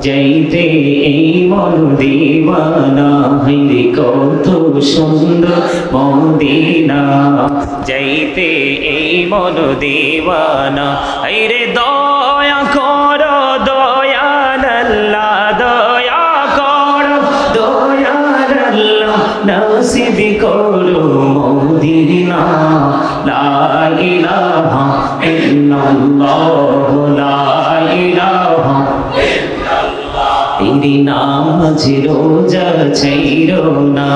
যাইতে এই মন দিওয়ানা হাইরে কত সুন্দর মদিনা। যাইতে এই মন দিওয়ানা হাইরে দয়া কর দয়াল আল্লাহ দয়া কর দয়াল আল্লাহ নসিব নামাজ রোজা ছাইর না,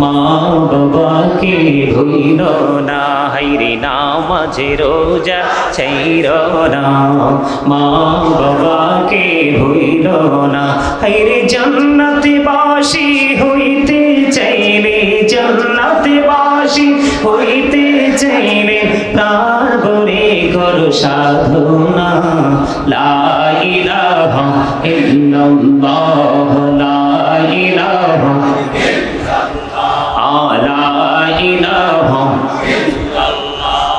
মা বাবাকে ভুইল না। হাইরে নামাজ রোজা ছাইর না, মা বাবাকে ভুইল না। হাইরে জান্নাতে বাসি হইতে চাইলে, জান্নাতে বাসি হইতে চাইলে ভরে করো সাধনা। লা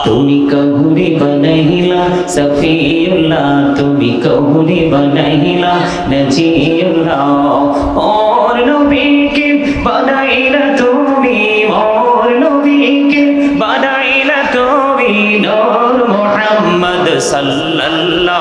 তুমি কহুরি বনহিলা সফিউল্লাহ তুমি কহুরি বনাইলা নজিউল্লাহ ওর নবীকে বানাইলা তুমি ওর নবীকে বানাইলা তুমি নূর মুহাম্মদ সাল্লাল্লাহু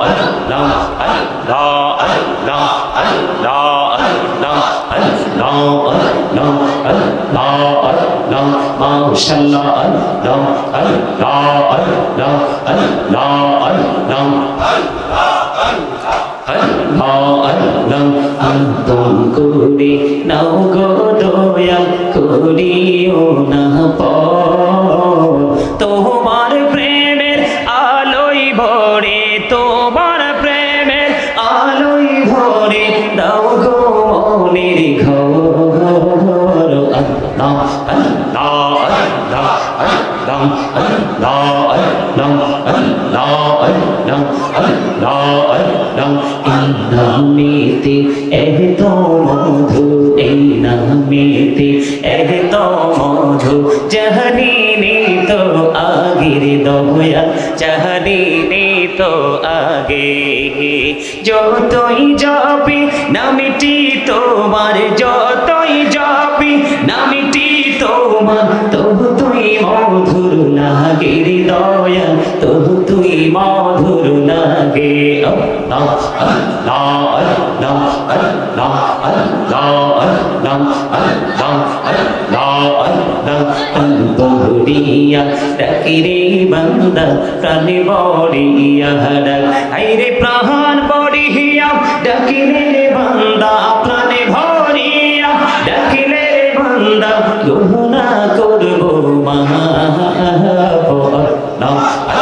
আন্তম করে নাও গো দয়াল করিও না প নামেতে এত মধু, এই নামেতে এত মধু, জাহানি তো আগের দয়া জাহানি তো আগে। যতই যাবে, নামিটি তোমার, যতই যাবে, নামিটি তোমার তবু তুই মধুর লাগে দয়া মধুর লাগে আল্লাহ আল্লাহ আল্লাহ আল্লাহ আল্লাহ আল্লাহ আল্লাহ আল্লাহ আল্লাহ বড়িয়া ডাকি রে বান্দা প্রাণে বড়িয়া ডাক আইরে প্রাণ বড়িয়া ডাকিলে রে বান্দা প্রাণে ভরিয়া ডাকিলে রে বান্দা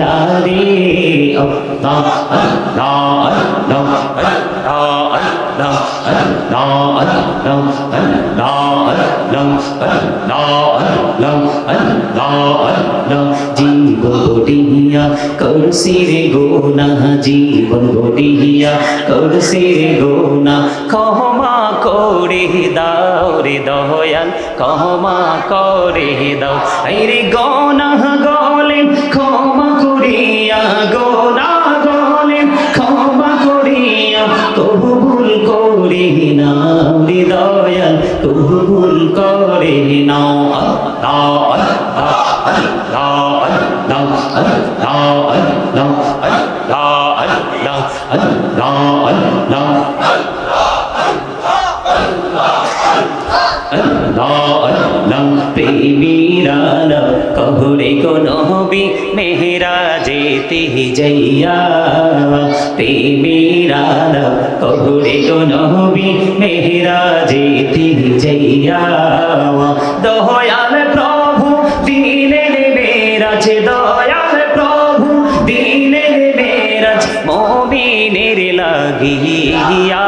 ইলাহি আল্লাহ আল্লাহ আল্লাহ আল্লাহ আল্লাহ আল্লাহ আল্লাহ জীবন গটিয়া করছি রে গোনা জীবন গটিয়া করছি রে গোনা ক্ষমা করে দাও রে দয়াল ক্ষমা করে দাও রে গোনা গলে ক্ষমা করিয়া গোনা গলে ক্ষমা করিয়া তবু ভুল করি না হৃদয়াল তবু ভুল করি না Allah, Allah, Allah, Allah, Allah, Allah, Allah, প্রেমীরান কহুরে গো নবী মেহরা যেতে যাইয়া। প্রেমীরান কহুরে গো নবী মেহরা যেতে যাইয়া। দয়াল প্রভু দিনে মেরাজ, দয়াল প্রভু দিনে মেরাজ, মমিনের লাগিয়া।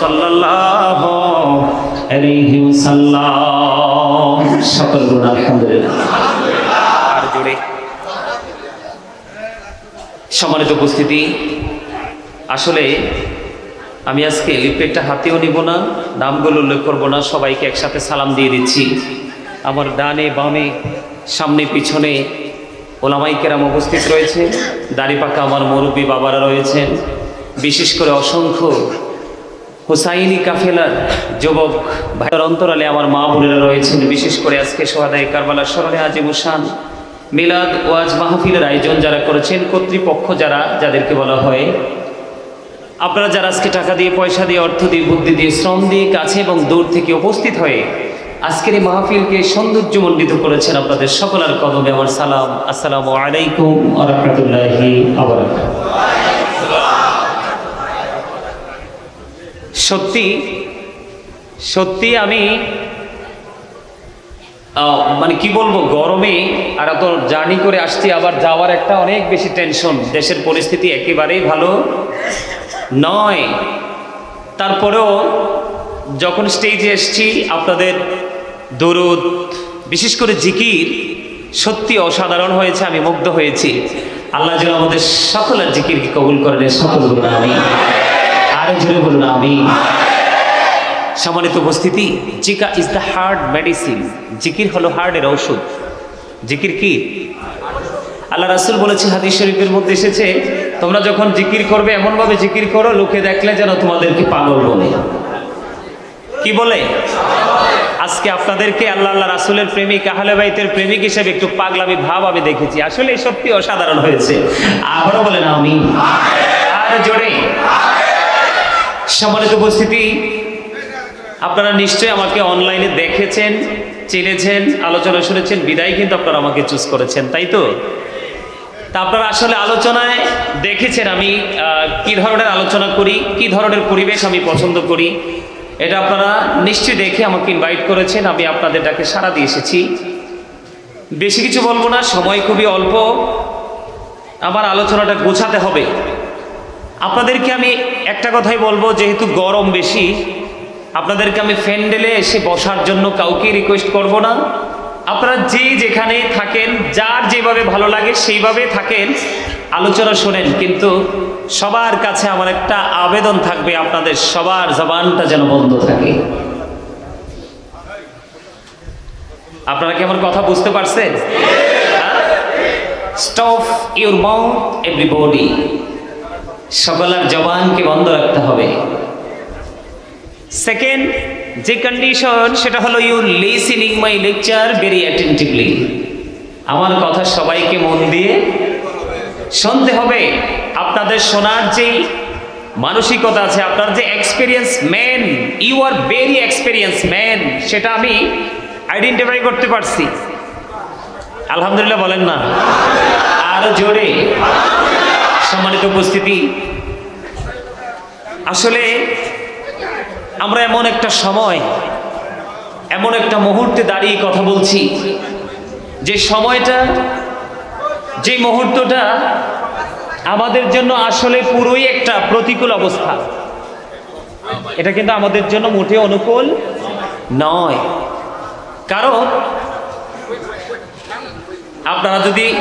সাল্লাল্লাহু আলাইহি ওয়াসাল্লাম সকল গুণ আলহামদুলিল্লাহ। আর জোরে। সম্মানিত উপস্থিতি আসলে আমি আজকে লিপলেটটা হাতেও নিব না, নামগুলো উল্লেখ করব না, সবাইকে একসাথে সালাম দিয়ে দিচ্ছি। আমার ডানে বামে, সামনে পিছনে ওলামাই কেরাম উপস্থিত রয়েছে, দাড়ি পাকা আমার মুরব্বী বাবারা রয়েছেন বিশেষ করে অসংখ্য হোসাইনি কাফেলার যুবক ভাইয়ের অন্তরালে আমার মা বোনেরা রয়েছেন। বিশেষ করে আজকে সোহাদাই কারবালার স্মরণে আজিমুসান মিলাদ ওয়াজ মাহফিলের আয়োজন যারা করেছেন, কর্তৃপক্ষ যারা, যাদেরকে বলা হয় আপনারা যারা আজকে টাকা দিয়ে, পয়সা দিয়ে, অর্থ দিয়ে, বুদ্ধি দিয়ে, শ্রম দিয়ে কাছে এবং দূর থেকে উপস্থিত হয়ে আজকের এই মাহফিলকে সৌন্দর্যমণ্ডিত করেছেন আপনাদের সকলের কদমে আমার সালাম। আসসালামু আলাইকুম সত্যি সত্যি আমি মানে কি বলব, গরমে আর এত জার্নি করে আসছি, আবার যাওয়ার একটা অনেক বেশি টেনশন দেশের পরিস্থিতি একেবারেই ভালো। নয়। তারপরেও যখন স্টেজে এসছি, আপনাদের দরুদ, বিশেষ করে জিকির সত্যি অসাধারণ হয়েছে, আমি মুগ্ধ হয়েছি। আল্লাহ যেন আমাদের সকলের জিকিরকে কবুল করেন সকল বলুন আমি আরও জোরে বলুন আমি সম্মানিত উপস্থিতি, জিকা ইজ দ্য হার্ড মেডিসিন জিকির হলো হার্টের ঔষধ। জিকির কি? আল্লাহ রাসুল বলেছে, হাদিস শরীফের মধ্যে এসেছে তোমরা যখন জিকির করবে, এমনভাবে জিকির করো, লোকে দেখলে যেন তোমাদেরকে পাগল বলে। কি বলে? আজকে আপনাদেরকে আল্লাহ আল্লাহ রাসুলের প্রেমিক, আহলে বাইতের প্রেমিক হিসেবে একটু পাগলামি ভাব আমি দেখেছি। আসলে সত্যি অসাধারণ হয়েছে। আবারও বলেন আমি আর জোরে। সম্মানিত উপস্থিতি, আপনারা নিশ্চয়ই আমাকে অনলাইনে দেখেছেন, চিনেছেন, আলোচনা শুনেছেন, বিদায় কিন্তু আপনারা আমাকে চুজ করেছেন, তাই তো? তা আপনারা আসলে আলোচনায় দেখেছেন আমি কি ধরনের আলোচনা করি, কি ধরনের পরিবেশ আমি পছন্দ করি, এটা আপনারা নিশ্চয়ই দেখে আমাকে ইনভাইট করেছেন, আমি আপনাদের ডাকে সাড়া দিয়ে এসেছি। বেশি কিছু বলব না, সময় খুবই অল্প। আমার আলোচনাটা গোছাতে হবে। আপনাদেরকে আমি একটা কথাই বলব, যেহেতু গরম বেশি, আপনাদেরকে আমি ফ্যান্ডেলে এসে বসার জন্য কাউকে রিকোয়েস্ট করব না। আপনারা যে যেখানে থাকেন, যার যেভাবে ভালো লাগে সেইভাবে থাকেন। আলোচনা শোনেন, কিন্তু সবার কাছে আমার একটা আবেদন থাকবে, আপনাদের সবার জবানটা যেন বন্ধ থাকে। আপনারা কি আমার কথা বুঝতে পারছেন? স্টপ ইউর মাউথ এভরিবডি সকলের জবানকে বন্ধ রাখতে হবে। সেকেন্ড যে কন্ডিশন সেটা হলো you listening my lecture very attentively আমার কথা সবাইকে মন দিয়ে শুনতে হবে। আপনাদের শোনার যেই মানসিকতা আছে, আপনার যে experience man you are very experience man সেটা আমি আইডেন্টিফাই করতে পারছি। আলহামদুলিল্লাহ বলেন না। আরও জোরে সম্মানিত উপস্থিতি। আসলে আমরা এমন একটা সময়, এমন একটা মুহূর্তে দাঁড়িয়ে কথা বলছি। যে সময়টা, যে মুহূর্তটা আমাদের জন্য আসলে পুরোই একটা প্রতিকূল অবস্থা। এটা কিন্তু আমাদের জন্য মোটে অনুকূল নয়। কারণ আপনারা যদি